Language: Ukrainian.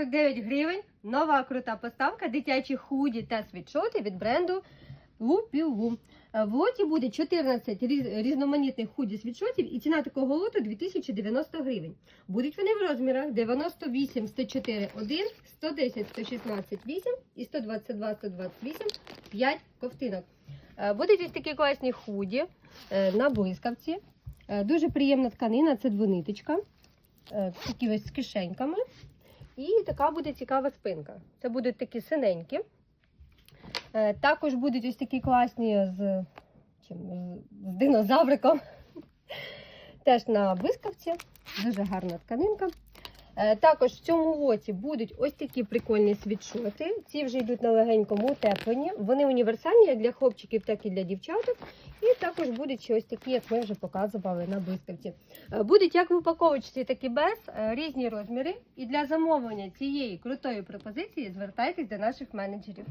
149 гривень. Нова крута поставка дитячі худі та світшоти від бренду Лупілу. Е, В лоті буде 14 різ- різноманітних худі світшотів і ціна такого лоту 2090 гривень. Будуть вони в розмірах 98 104 1, 110 116 8 і 122 128 5 ковтинок. Е, Будуть ось такі класні худі е, на блискавці. Дуже приємна тканина, це двониточка. Такі ось з кишеньками. І така буде цікава спинка. Це будуть такі синенькі. Е, Також будуть ось такі класні з, чим, з, динозавриком. Теж на блискавці. Дуже гарна тканинка. Е, Також в цьому лоті будуть ось такі прикольні світшоти. Ці вже йдуть на легенькому утепленні. Вони універсальні як для хлопчиків, так і для дівчаток. І також будуть ще ось такі, як ми вже показували на блискавці. Е, Будуть як в упаковочці, так і без е, різні розміри. І для замовлення цієї крутої пропозиції звертайтесь до наших менеджерів.